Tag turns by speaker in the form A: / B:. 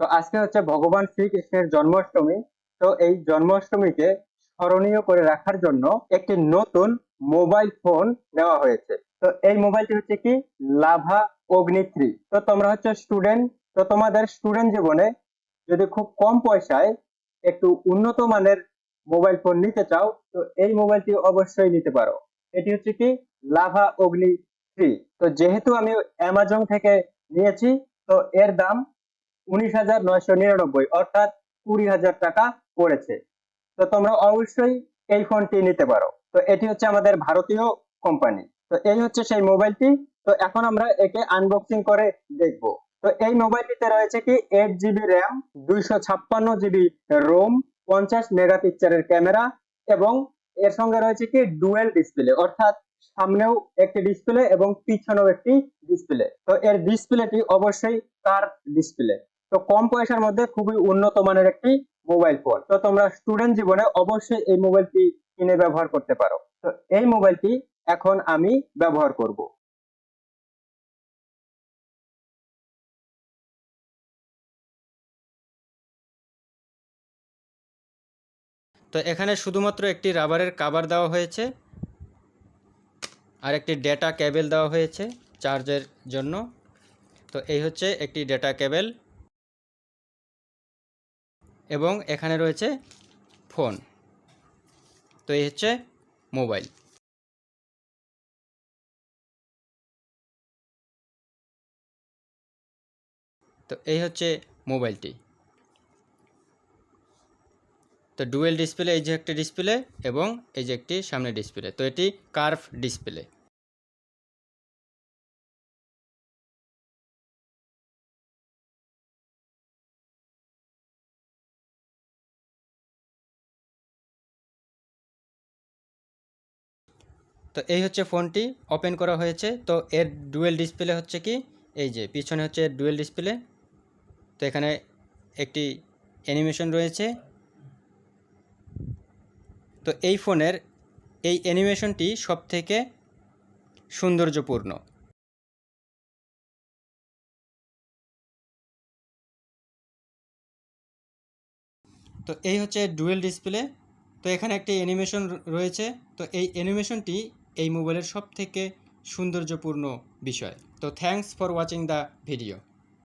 A: তো আজকে হচ্ছে ভগবান শ্রীকৃষ্ণের জন্মাষ্টমী। তো এই জন্মাষ্টমীকে স্মরণীয় করে রাখার জন্য একটি নতুন মোবাইল ফোন নেওয়া হয়েছে। তো এই মোবাইলটি হচ্ছে কি? লাভা অগ্নি থ্রি তো তোমরা হচ্ছে স্টুডেন্ট তো তোমাদের স্টুডেন্ট জীবনে যদি খুব কম পয়সায় একটু উন্নত মানের মোবাইল ফোন নিতে চাও, তো এই মোবাইলটি অবশ্যই নিতে পারো। এটি হচ্ছে কি? লাভা অগ্নি থ্রি তো যেহেতু আমি অ্যামাজন থেকে নিয়েছি, তো এর দাম উনিশ হাজার নয়শো নিরানব্বই, অর্থাৎ কুড়ি হাজার টাকা পড়েছে। তো তোমরা অবশ্যই এই ফোনটি নিতে পারো। তো এটি হচ্ছে আমাদের ভারতীয় কোম্পানি। তো এই হচ্ছে সেই মোবাইলটি। তো এখন আমরা একে আনবক্সিং করে দেখব। তো এই মোবাইলটিতে রয়েছে কি এইট জিবি র্যাম দুইশো ছাপ্পান্ন জিবি রোম পঞ্চাশ মেগাপিক্সেলের ক্যামেরা এবং এর সঙ্গে রয়েছে কি ডুয়েল ডিসপ্লে অর্থাৎ সামনেও একটি ডিসপ্লে এবং পিছনেও একটি ডিসপ্লে তো এর ডিসপ্লেটি অবশ্যই কার ডিসপ্লে তো কম পয়সার মধ্যে খুবই উন্নত মানের একটি মোবাইল ফোন তো তোমরা স্টুডেন্ট জীবনে অবশ্যই এই মোবাইলটি কিনে ব্যবহার করতে পারো। তো এই মোবাইলটি এখন আমি ব্যবহার করব।
B: তো এখানে শুধুমাত্র একটি রাবারের কাভার দেওয়া হয়েছে আর একটি ডেটা কেবল দেওয়া হয়েছে চার্জের জন্য। তো এই হচ্ছে একটি ডেটা কেবল এবং এখানে রয়েছে ফোন। তো এই হচ্ছে মোবাইল। তো এই হচ্ছে মোবাইলটি। তো ডুয়েল ডিসপ্লে, এই যে একটি ডিসপ্লে এবং এই যে একটি সামনে ডিসপ্লে। তো এটি কার্ভ ডিসপ্লে। তো এই হচ্ছে ফোনটি ওপেন করা হয়েছে। তো এর ডুয়েল ডিসপ্লে হচ্ছে কি? এই যে, পিছনে হচ্ছে এর ডুয়েল ডিসপ্লে। তো এখানে একটি অ্যানিমেশন রয়েছে। তো এই ফোনের এই অ্যানিমেশনটি সব থেকে সৌন্দর্যপূর্ণ। তো এই হচ্ছে ডুয়েল ডিসপ্লে। তো এখানে একটি অ্যানিমেশন রয়েছে। তো এই অ্যানিমেশনটি এই মোবাইলের সব থেকে সৌন্দর্যপূর্ণ বিষয়। তো thanks for watching the video